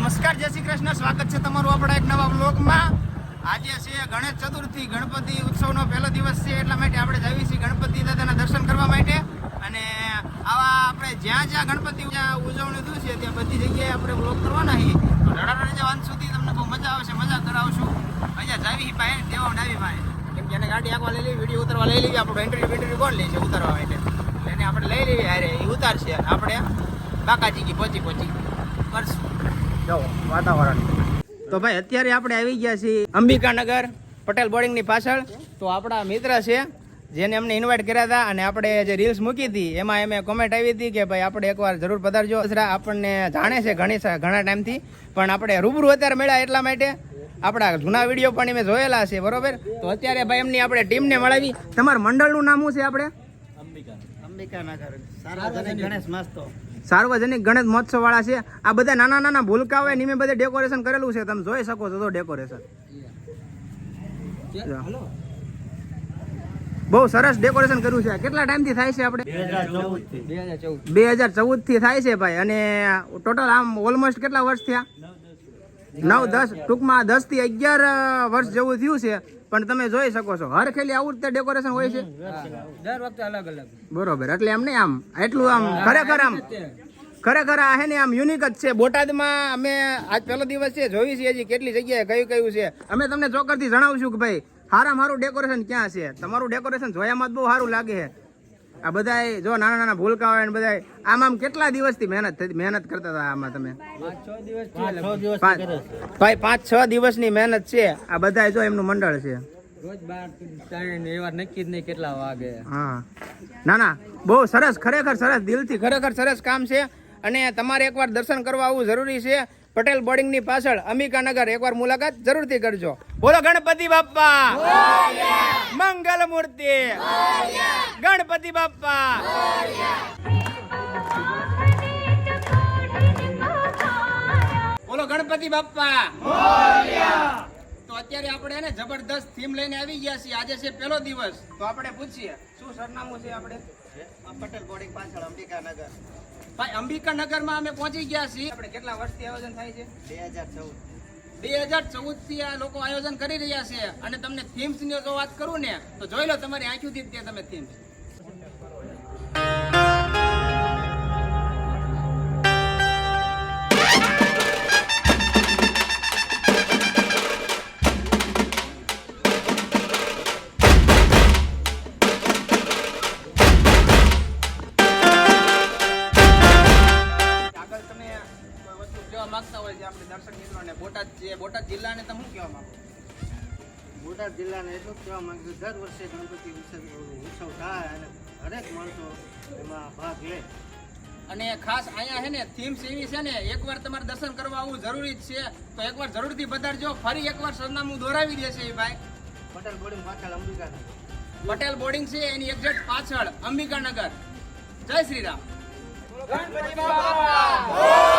નમસ્કાર, જય શ્રી કૃષ્ણ. સ્વાગત છે તમારું આપણા એક નવા બ્લોગમાં આજે છે ગણેશ ચતુર્થી, ગણપતિ ઉત્સવનો પહેલો દિવસ છે એટલા માટે આપણે જઈએ છીએ ગણપતિ દાદાના દર્શન કરવા માટે. અને આવા આપણે જ્યાં જ્યાં ગણપતિ ઉજવણી થયું છે ત્યાં બધી જગ્યાએ આપણે બ્લોગ કરવાના છીએ. તો રડારડ જવાન સુધી તમને બહુ મજા આવશે, મજા કરાવશું. અહીંયા જાવી પાસે દેવા ડાવી પાસે કેમ કે એને ગાડી આગવા લઈ લેવી, વીડિયો ઉતરવા લઈ લેવી, આપણું એન્ટ્રી વેન્ટ્રી કોણ લે છે ઉતારવા માટે? એટલે એને આપણે લઈ લેવી અરે એ ઉતારશે. આપણે બાકાજી કી પહોંચી પહોંચી. કરશું. જો, વાતાવરણ. તો ભાઈ, અત્યારે આપણે આવી ગયા છીએ અંબિકાનગર, પટેલ બોર્ડિંગની પાછળ. તો આપણા મિત્ર છે, જેને અમને ઇન્વાઇટ કર્યા હતા અને આપણે જે રીલ્સ મૂકી હતી, એમાં એમે કોમેન્ટ આવી હતી કે ભાઈ, આપણે એકવાર જરૂર પધારજો. આપણને જાણે છે ઘણી ઘણા ટાઈમથી પણ આપણે રૂબરૂ અત્યારે મળ્યા એટલા માટે. આપણા જૂના વીડિયો પણ મેં જોયેલા છે, બરોબર? તો અત્યારે ભાઈ, એમની આપણે ટીમને મળાવી. તમારા મંડળનું નામ શું છે આપણે? અંબિકાનગર સાર્વજનિક ગણેશ મસ્તો. સાર્વજનિક ગણેશ મહોત્સવ વાળા છે. આ બધા નાના નાના ભૂલકા હોય નિમે બધે ડેકોરેશન કરેલું છે. તમે જોઈ શકો છો તો ડેકોરેશન બહુ સરસ ડેકોરેશન કર્યું છે. કેટલા ટાઈમથી થાય છે આપણે? બે હજાર ચૌદથી બે હજાર ચૌદથી થાય છે ભાઈ. અને ટોટલ આમ ઓલમોસ્ટ કેટલા વર્ષ થયા? નવ દસ ટૂંકમાં દસથી અગિયાર વર્ષ જેવું થયું છે પણ તમે જોઈ શકો છો. હર ખેલી આવું રીતે ડેકોરેશન હોય છે. દર વખતે અલગ અલગ. બરોબર એટલે એમ નહીં આમ એટલું આમ ખરેખર આમ ખરેખર આ હે ને આમ યુનિક જ છે. બોટાદમાં અમે આજ પહેલો દિવસ છે જોઈ છીએ હજી કેટલી જગ્યાએ કયું કયું છે. અમે તમને ચોક્કસથી જણાવશું કે ભાઈ હારા મારું ડેકોરેશન ક્યાં છે? તમારું ડેકોરેશન જોયામાં જ બહુ સારું લાગે છે. આ બધાય જો નાના નાના ભૂલકા હોય ને બધાય આમ આમ કેટલા દિવસથી મહેનત થતી મહેનત કરતા હતા આમાં તમે? પાંચ છ દિવસ છ ભાઈ પાંચ છ દિવસની મહેનત છે. આ બધા જો એમનું મંડળ છે. ના ના. બહુ સરસ ખરેખર સરસ દિલથી ખરેખર સરસ કામ છે. અને તમારે એકવાર દર્શન કરવા આવવું જરૂરી છે. પટેલ બોર્ડિંગની પાછળ અંબિકાનગર એકવાર મુલાકાત જરૂરથી કરજો. બોલો ગણપતિ બાપા મંગલ મૂર્તિ ગણપતિ બાપા બોલો ગણપતિ બાપ્પા. તો અત્યારે આપણે એને જબરદસ્ત થીમ લઈને આવી ગયા છીએ. આજે છે પહેલો દિવસ. તો આપણે પૂછીએ શું સરનામું છે આપણે? પટેલ બોર્ડિંગ પાછળ અંબિકાનગર. ભાઈ અંબિકા નગરમાં અમે પહોંચી ગયા છીએ. આપણે કેટલા વર્ષથી આયોજન થાય છે? બે હજાર ચૌદ. બે હજાર ચૌદથી આ લોકો આયોજન કરી રહ્યા છે. અને તમને થીમ્સની જો વાત કરું ને તો જોઈ લો તમારી આંખ્યું જ તે તમે થીમ્સ કહેવા માંગતા હોય જે આપણે દર્શક મિત્રોને. બોટાદ જે બોટાદ જિલ્લાને તમે શું કહેવા માંગો? બોટાદ જિલ્લાને એટલું જ કહેવા માંગુ છું દર વર્ષે ગણપતિ વિસર્જન ઉત્સવ થાય અને હરેક માણસો એમાં ભાગ લે. અને ખાસ અહીંયા છે ને થીમ્સ એવી છે ને એકવાર તમારે દર્શન કરવા આવવું જરૂરી જ છે. તો એકવાર જરૂરથી પધારજો ફરી એકવાર સરનામું દોરાવી દેશે એ ભાઈ. પટેલ બોર્ડિંગ પાછળ અંબિકાનગર. પટેલ બોર્ડિંગ છે એની એક્ઝેક્ટ પાછળ અંબિકાનગર. જય શ્રી રામ. ગણપતિ બાપા!